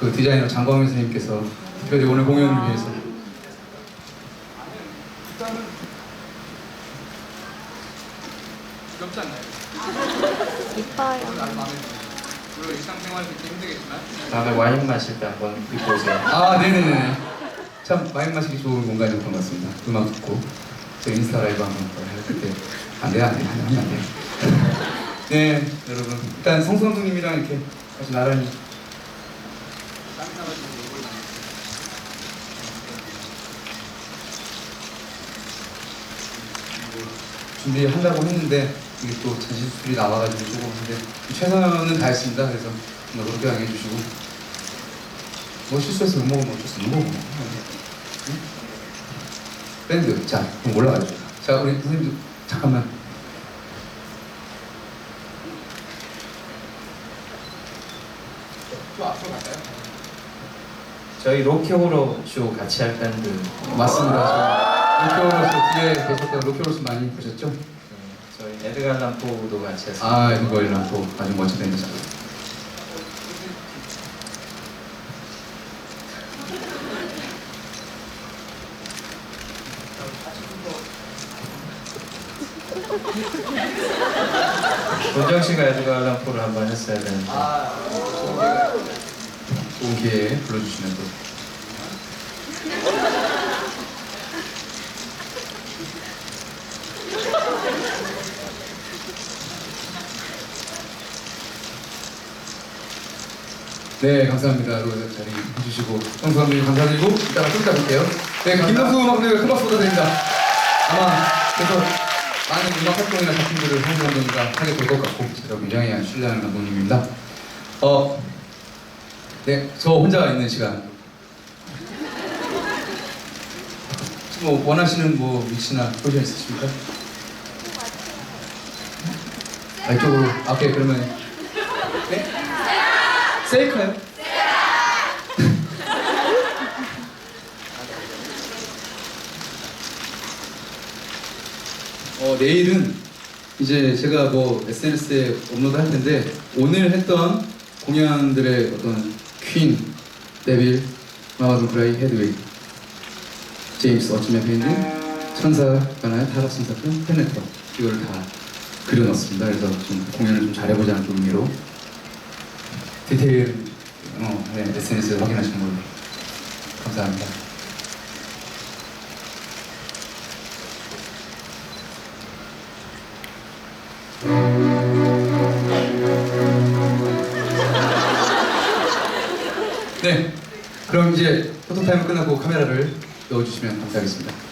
그 디자이너 장광현 선생님께서 특별히 오늘 공연을 위해서. 부럽지 않나요? 이뻐요. 아주 마음에 들어요. 물론 일상생활 듣기 힘들겠지만. 다음에 와인 마실 때 한번 입고 오세요. 아 네네네. 참 와인 마시기 좋은 공간이었던 것 같습니다. 음악 듣고. 저 인스타 라이브 한번 할 그때. 안돼 안돼. 하면 안돼. 네 여러분. 일단 성수 감독님이랑 이렇게 같이 나란히 준비한다고 했는데 이게 또 잔시술이 나와가지고 조금 근데 최선은 다했습니다. 그래서 정말 노력하게 해주시고. 뭐 실수해서 못 먹으면 어쩔 수 없는 거고 응? 밴드 자 그럼 올라가죠. 자 우리 선생님도 잠깐만. 좀 앞으로 갈까요? 저희 로키호로 쇼 같이 할 밴드 맞습니다 저 로키오로스 뒤에 계셨던 로키오로스 많이 보셨죠? 음, 저희 에드갈 람포도 같이 했어요. 아 이거랑 또 아주 멋진 밴드잖아요 본정 씨가 에드갈 람포를 한번 했어야 되는데 좋은 기회에 불러주시면 또 네, 감사합니다. 여러분 자리 해주시고 성수감독님 감사드리고 이따가 좀 이따 뵐게요. 네, 김명수 음악대가 큰 박수 부탁드립니다. 아마 계속 많은 음악 활동이나 작품들을 성수 감독님과 하게 될 것 같고 제가 굉장히 신뢰하는 감독님입니다. 어, 네, 저 혼자 있는 시간. 뭐 원하시는 뭐 위치나 포지션 있으십니까? 아, 이쪽으로. 아, 오케이, 그러면. 네? 셀카요? 어, 내일은 이제 제가 뭐 SNS에 업로드 할 텐데 오늘 했던 공연들의 어떤 퀸, 데빌, 마마돈 브라이, 헤드웨이, 제임스 어쩌면 페인드, 천사 가나요? 타락천사편, 페네터 이걸 다 그려놨습니다. 그래서 좀 공연을 좀 잘해보자는 좀 의미로 디테일 어, 네, SNS에 확인하시는 걸로 감사합니다. 네, 그럼 이제 포토타임 끝나고 카메라를 넣어주시면 감사하겠습니다.